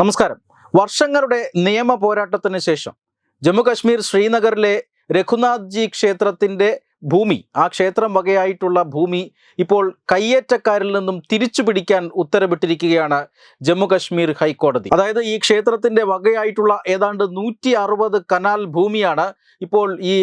നമസ്കാരം. വർഷങ്ങളുടെ നിയമ പോരാട്ടത്തിന് ശേഷം ജമ്മു കശ്മീർ ശ്രീനഗറിലെ രഘുനാഥ് ജി ക്ഷേത്രത്തിന്റെ ഭൂമി ആ ക്ഷേത്രം വകയായിട്ടുള്ള ഭൂമി ഇപ്പോൾ കയ്യേറ്റക്കാരിൽ നിന്നും തിരിച്ചു പിടിക്കാൻ ഉത്തരവിട്ടിരിക്കുകയാണ് ജമ്മു കശ്മീർ ഹൈക്കോടതി. അതായത് ഈ ക്ഷേത്രത്തിന്റെ വകയായിട്ടുള്ള ഏതാണ്ട് നൂറ്റി അറുപത് കനാൽ ഭൂമിയാണ് ഇപ്പോൾ ഈ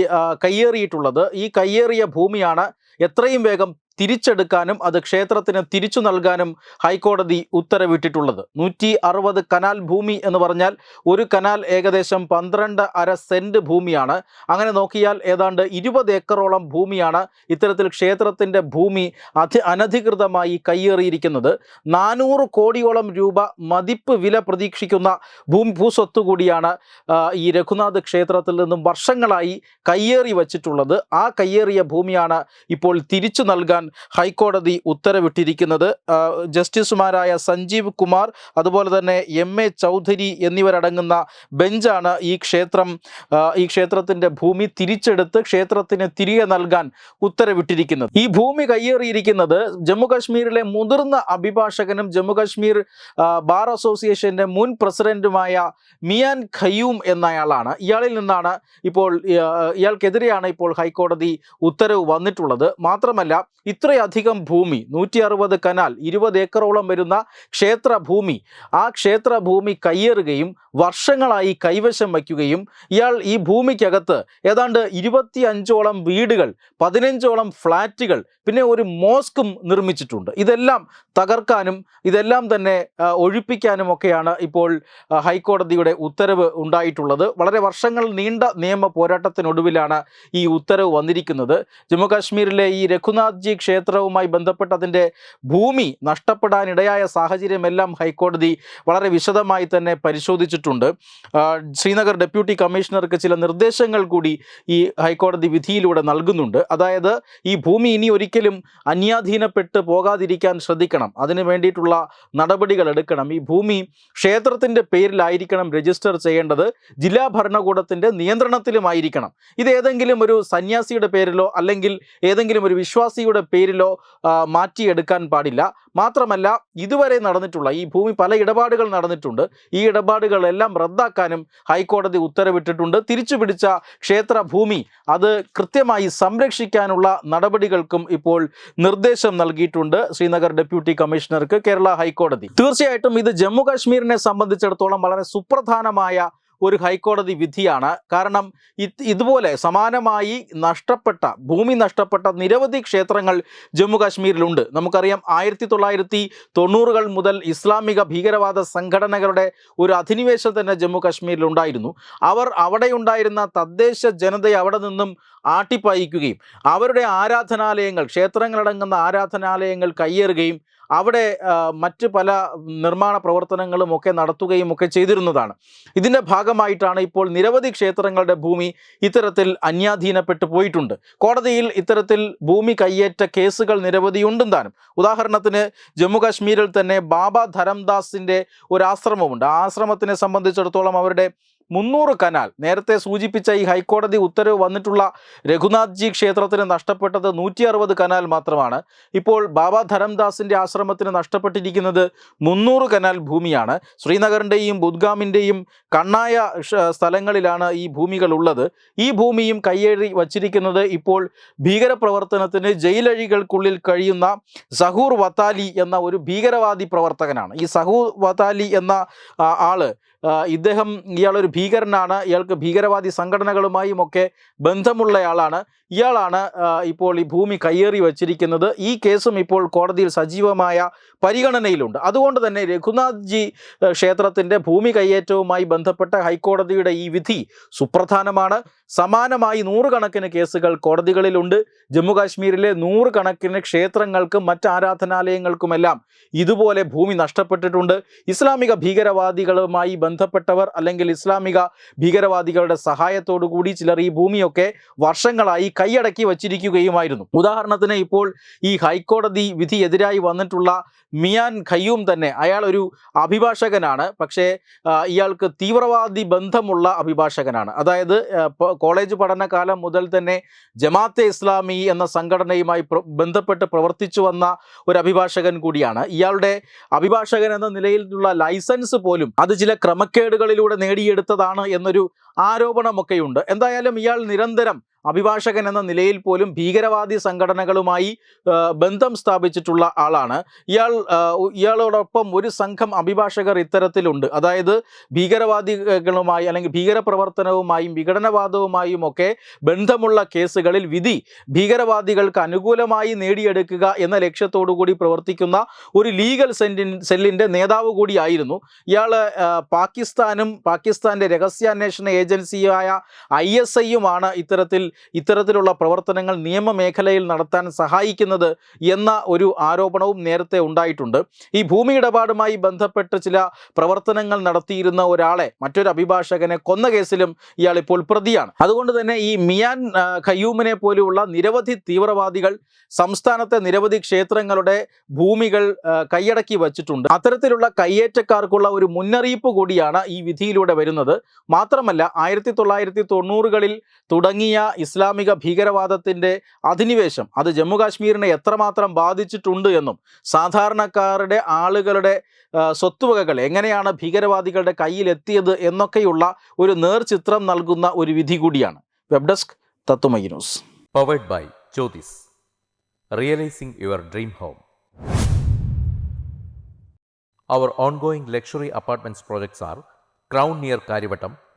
കയ്യേറിയിട്ടുള്ളത്. ഈ കയ്യേറിയ ഭൂമിയാണ് എത്രയും വേഗം തിരിച്ചെടുക്കാനും അത് ക്ഷേത്രത്തിന് തിരിച്ചു നൽകാനും ഹൈക്കോടതി ഉത്തരവിട്ടിട്ടുള്ളത്. നൂറ്റി അറുപത് കനാൽ ഭൂമി എന്ന് പറഞ്ഞാൽ ഒരു കനാൽ ഏകദേശം പന്ത്രണ്ട് അര സെന്റ് ഭൂമിയാണ്. അങ്ങനെ നോക്കിയാൽ ഏതാണ്ട് ഇരുപത് ഏക്കറോളം ഭൂമിയാണ് ഇത്തരത്തിൽ ക്ഷേത്രത്തിന്റെ ഭൂമി അധി അനധികൃതമായി കയ്യേറിയിരിക്കുന്നത്. നാനൂറ് കോടിയോളം രൂപ മതിപ്പ് വില പ്രതീക്ഷിക്കുന്ന ഭൂമി ഭൂസ്വത്ത് കൂടിയാണ് ഈ രഘുനാഥ് ക്ഷേത്രത്തിൽ നിന്നും വർഷങ്ങളായി കയ്യേറി വച്ചിട്ടുള്ളത്. ആ കയ്യേറിയ ഭൂമിയാണ് ഇപ്പോൾ തിരിച്ചു നൽകാൻ ഹൈക്കോടതി ഉത്തരവിട്ടിരിക്കുന്നത്. ജസ്റ്റിസുമാരായ സഞ്ജീവ് കുമാർ അതുപോലെ തന്നെ എം എ ചൗധരി എന്നിവരടങ്ങുന്ന ബെഞ്ചാണ് ഈ ക്ഷേത്രം ഈ ക്ഷേത്രത്തിന്റെ ഭൂമി തിരിച്ചെടുത്ത് ക്ഷേത്രത്തിന് തിരികെ നൽകാൻ ഉത്തരവിട്ടിരിക്കുന്നത്. ഈ ഭൂമി കയ്യേറിയിരിക്കുന്നത് ജമ്മുകാശ്മീരിലെ മുതിർന്ന അഭിഭാഷകനും ജമ്മുകാശ്മീർ ബാർ അസോസിയേഷന്റെ മുൻ പ്രസിഡന്റുമായ മിയാൻ ഖയ്യൂം എന്നയാളാണ്. ഇയാളിൽ നിന്നാണ് ഇപ്പോൾ ഇയാൾക്കെതിരെയാണ് ഇപ്പോൾ ഹൈക്കോടതി ഉത്തരവ് വന്നിട്ടുള്ളത്. മാത്രമല്ല ഇത്രയധികം ഭൂമി നൂറ്റി അറുപത് കനാൽ ഇരുപത് ഏക്കറോളം വരുന്ന ക്ഷേത്ര ഭൂമി ആ ക്ഷേത്ര ഭൂമി കയ്യേറുകയും വർഷങ്ങളായി കൈവശം വയ്ക്കുകയും ഇയാൾ ഈ ഭൂമിക്കകത്ത് ഏതാണ്ട് ഇരുപത്തി അഞ്ചോളം വീടുകൾ പതിനഞ്ചോളം ഫ്ലാറ്റുകൾ പിന്നെ ഒരു മോസ്കും നിർമ്മിച്ചിട്ടുണ്ട്. ഇതെല്ലാം തകർക്കാനും ഇതെല്ലാം തന്നെ ഒഴിപ്പിക്കാനും ഒക്കെയാണ് ഇപ്പോൾ ഹൈക്കോടതിയുടെ ഉത്തരവ് ഉണ്ടായിട്ടുള്ളത്. വളരെ വർഷങ്ങൾ നീണ്ട നിയമ പോരാട്ടത്തിനൊടുവിലാണ് ഈ ഉത്തരവ് വന്നിരിക്കുന്നത്. ജമ്മു കാശ്മീരിലെ ഈ രഘുനാഥ് ജി ക്ഷേത്രവുമായി ബന്ധപ്പെട്ട് അതിന്റെ ഭൂമി നഷ്ടപ്പെടാനിടയായ സാഹചര്യമെല്ലാം ഹൈക്കോടതി വളരെ വിശദമായി തന്നെ പരിശോധിച്ചിട്ടുണ്ട്. ശ്രീനഗർ ഡെപ്യൂട്ടി കമ്മീഷണർക്ക് ചില നിർദ്ദേശങ്ങൾ കൂടി ഈ ഹൈക്കോടതി വിധിയിലൂടെ നൽകുന്നുണ്ട്. അതായത് ഈ ഭൂമി ഇനി ഒരിക്കലും അന്യാധീനപ്പെട്ട് പോകാതിരിക്കാൻ ശ്രദ്ധിക്കണം. അതിന് വേണ്ടിയിട്ടുള്ള നടപടികൾ എടുക്കണം. ഈ ഭൂമി ക്ഷേത്രത്തിന്റെ പേരിലായിരിക്കണം രജിസ്റ്റർ ചെയ്യേണ്ടത്. ജില്ലാ ഭരണകൂടത്തിന്റെ നിയന്ത്രണത്തിലുമായിരിക്കണം. ഇത് ഏതെങ്കിലും ഒരു സന്യാസിയുടെ പേരിലോ അല്ലെങ്കിൽ ഏതെങ്കിലും ഒരു വിശ്വാസിയുടെ പേരിലോ മാറ്റിയെടുക്കാൻ പാടില്ല. മാത്രമല്ല ഇതുവരെ നടന്നിട്ടുള്ള ഈ ഭൂമി പല ഇടപാടുകൾ നടന്നിട്ടുണ്ട്. ഈ ഇടപാടുകളെല്ലാം റദ്ദാക്കാനും ഹൈക്കോടതി ഉത്തരവിട്ടിട്ടുണ്ട്. തിരിച്ചു പിടിച്ച ക്ഷേത്ര ഭൂമി അത് കൃത്യമായി സംരക്ഷിക്കാനുള്ള നടപടികൾക്കും ഇപ്പോൾ നിർദ്ദേശം നൽകിയിട്ടുണ്ട് ശ്രീനഗർ ഡെപ്യൂട്ടി കമ്മീഷണർക്ക് കേരള ഹൈക്കോടതി. തീർച്ചയായിട്ടും ഇത് ജമ്മു കാശ്മീരിനെ സംബന്ധിച്ചിടത്തോളം വളരെ സുപ്രധാനമായ ഒരു ഹൈക്കോടതി വിധിയാണ്. കാരണം ഇതുപോലെ സമാനമായി നഷ്ടപ്പെട്ട ഭൂമി നഷ്ടപ്പെട്ട നിരവധി ക്ഷേത്രങ്ങൾ ജമ്മു കാശ്മീരിലുണ്ട് നമുക്കറിയാം ആയിരത്തി തൊള്ളായിരത്തി തൊണ്ണൂറുകൾ മുതൽ ഇസ്ലാമിക ഭീകരവാദ സംഘടനകളുടെ ഒരു അധിനിവേശം തന്നെ ജമ്മു കാശ്മീരിലുണ്ടായിരുന്നു അവർ അവിടെ ഉണ്ടായിരുന്ന തദ്ദേശ ജനതയെ അവിടെ നിന്നും ആട്ടിപ്പായിക്കുകയും അവരുടെ ആരാധനാലയങ്ങൾ ക്ഷേത്രങ്ങളടങ്ങുന്ന ആരാധനാലയങ്ങൾ കയ്യേറുകയും അവിടെ മറ്റ് പല നിർമ്മാണ പ്രവർത്തനങ്ങളും ഒക്കെ നടത്തുകയും ഒക്കെ ചെയ്തിരുന്നതാണ്. ഇതിന്റെ ഭാഗമായിട്ടാണ് ഇപ്പോൾ നിരവധി ക്ഷേത്രങ്ങളുടെ ഭൂമി ഇത്തരത്തിൽ അന്യാധീനപ്പെട്ടു പോയിട്ടുണ്ട്. കോടതിയിൽ ഇത്തരത്തിൽ ഭൂമി കയ്യേറ്റ കേസുകൾ നിരവധിയുണ്ടും താനും. ഉദാഹരണത്തിന് ജമ്മുകാശ്മീരിൽ തന്നെ ബാബ ധരംദാസിന്റെ ഒരു ആശ്രമമുണ്ട്. ആ ആശ്രമത്തിനെ സംബന്ധിച്ചിടത്തോളം അവരുടെ മുന്നൂറ് കനാൽ. നേരത്തെ സൂചിപ്പിച്ച ഈ ഹൈക്കോടതി ഉത്തരവ് വന്നിട്ടുള്ള രഘുനാഥ്ജി ക്ഷേത്രത്തിന് നഷ്ടപ്പെട്ടത് നൂറ്റി അറുപത് കനാൽ മാത്രമാണ്. ഇപ്പോൾ ബാബ ധരംദാസിന്റെ ആശ്രമത്തിന് നഷ്ടപ്പെട്ടിരിക്കുന്നത് മുന്നൂറ് കനാൽ ഭൂമിയാണ്. ശ്രീനഗറിന്റെയും ബുദ്ഗാമിന്റെയും കണ്ണായ സ്ഥലങ്ങളിലാണ് ഈ ഭൂമികൾ ഉള്ളത് ഈ ഭൂമിയും കയ്യേറി വച്ചിരിക്കുന്നത് ഇപ്പോൾ ഭീകരപ്രവർത്തനത്തിന് ജയിലഴികൾക്കുള്ളിൽ കഴിയുന്ന സഹൂർ വത്താലി എന്ന ഒരു ഭീകരവാദി പ്രവർത്തകനാണ്. ഈ സഹൂർ വത്താലി എന്ന ആൾ ഇദ്ദേഹം ഇയാളൊരു ഭീകരനാണ്. ഇയാൾക്ക് ഭീകരവാദി സംഘടനകളുമായും ഒക്കെ ബന്ധമുള്ളയാളാണ്. ഇയാളാണ് ഇപ്പോൾ ഈ ഭൂമി കയ്യേറി വച്ചിരിക്കുന്നത്. ഈ കേസും ഇപ്പോൾ കോടതിയിൽ സജീവമായ പരിഗണനയിലുണ്ട്. അതുകൊണ്ട് തന്നെ രഘുനാഥ് ജി ക്ഷേത്രത്തിന്റെ ഭൂമി കയ്യേറ്റവുമായി ബന്ധപ്പെട്ട ഹൈക്കോടതിയുടെ ഈ വിധി സുപ്രധാനമാണ്. സമാനമായി നൂറുകണക്കിന് കേസുകൾ കോടതികളിലുണ്ട്. ജമ്മുകാശ്മീരിലെ നൂറുകണക്കിന് ക്ഷേത്രങ്ങൾക്കും മറ്റ് ആരാധനാലയങ്ങൾക്കുമെല്ലാം ഇതുപോലെ ഭൂമി നഷ്ടപ്പെട്ടിട്ടുണ്ട്. ഇസ്ലാമിക ഭീകരവാദികളുമായി ബന്ധപ്പെട്ടവർ അല്ലെങ്കിൽ ഇസ്ലാമിക ഭീകരവാദികളുടെ കൂടി ചിലർ ഈ ഭൂമിയൊക്കെ വർഷങ്ങളായി കൈയടക്കി വച്ചിരിക്കുകയുമായിരുന്നു. ഉദാഹരണത്തിന് ഇപ്പോൾ ഈ ഹൈക്കോടതി വിധി എതിരായി വന്നിട്ടുള്ള മിയാൻ ഖയ്യൂം തന്നെ അയാൾ ഒരു അഭിഭാഷകനാണ്. പക്ഷേ ഇയാൾക്ക് തീവ്രവാദി ബന്ധമുള്ള അഭിഭാഷകനാണ്. അതായത് കോളേജ് പഠനകാലം മുതൽ തന്നെ ജമാഅത്തെ ഇസ്ലാമി എന്ന സംഘടനയുമായി ബന്ധപ്പെട്ട് പ്രവർത്തിച്ചു വന്ന ഒരു അഭിഭാഷകൻ കൂടിയാണ്. ഇയാളുടെ അഭിഭാഷകൻ എന്ന നിലയിലുള്ള ലൈസൻസ് പോലും അത് ചില ക്രമക്കേടുകളിലൂടെ നേടിയെടുത്തതാണ് എന്നൊരു ആരോപണമൊക്കെയുണ്ട്. എന്തായാലും ഇയാൾ നിരന്തരം അഭിഭാഷകൻ എന്ന നിലയിൽ പോലും ഭീകരവാദി സംഘടനകളുമായി ബന്ധം സ്ഥാപിച്ചിട്ടുള്ള ആളാണ്. ഇയാൾ ഇയാളോടൊപ്പം ഒരു സംഘം അഭിഭാഷകർ ഇത്തരത്തിലുണ്ട്. അതായത് ഭീകരവാദികളുമായി അല്ലെങ്കിൽ ഭീകരപ്രവർത്തനവുമായും വിഘടനവാദവുമായും ഒക്കെ ബന്ധമുള്ള കേസുകളിൽ വിധി ഭീകരവാദികൾക്ക് അനുകൂലമായി നേടിയെടുക്കുക എന്ന ലക്ഷ്യത്തോടു കൂടി പ്രവർത്തിക്കുന്ന ഒരു ലീഗൽ സെല്ലിൻ സെല്ലിന്റെ നേതാവ് കൂടിയായിരുന്നു. ഇയാൾ പാകിസ്ഥാനും പാകിസ്ഥാന്റെ രഹസ്യാന്വേഷണ ഏജൻസിയായ ഐ എസ് ഐയുമാണ് ഇത്തരത്തിൽ ഇത്തരത്തിലുള്ള പ്രവർത്തനങ്ങൾ നിയമമേഖലയിൽ നടത്താൻ സഹായിക്കുന്നത് എന്ന ഒരു ആരോപണവും നേരത്തെ ഉണ്ടായിട്ടുണ്ട്. ഈ ഭൂമി ഇടപാടുമായി ബന്ധപ്പെട്ട് ചില പ്രവർത്തനങ്ങൾ നടത്തിയിരുന്ന ഒരാളെ മറ്റൊരു അഭിഭാഷകനെ കൊന്ന കേസിലും ഇയാൾ ഇപ്പോൾ പ്രതിയാണ്. അതുകൊണ്ട് തന്നെ ഈ മിയാൻ ഖയൂമിനെ പോലെയുള്ള നിരവധി തീവ്രവാദികൾ സംസ്ഥാനത്തെ നിരവധി ക്ഷേത്രങ്ങളുടെ ഭൂമികൾ കൈയടക്കി വച്ചിട്ടുണ്ട്. അത്തരത്തിലുള്ള കയ്യേറ്റക്കാർക്കുള്ള ഒരു മുന്നറിയിപ്പ് കൂടിയാണ് ഈ വിധിയിലൂടെ വരുന്നത്. മാത്രമല്ല ആയിരത്തി തൊള്ളായിരത്തി തൊണ്ണൂറുകളിൽ തുടങ്ങിയ ഇസ്ലാമിക ഭീകരവാദത്തിന്റെ അധിനിവേശം അത് ജമ്മു കാശ്മീരിനെ എത്രമാത്രം ബാധിച്ചിട്ടുണ്ട് എന്നും സാധാരണക്കാരുടെ ആളുകളുടെ സ്വത്തുവകകൾ എങ്ങനെയാണ് ഭീകരവാദികളുടെ കയ്യിലെത്തിയത് എന്നൊക്കെയുള്ള ഒരു നേർചിത്രം നൽകുന്ന ഒരു വിധി കൂടിയാണ് വെബ് ഡെസ്ക് തത്തുമൈ news powered by Jyotis. Realizing your dream home. Our ongoing luxury apartments projects are Crown near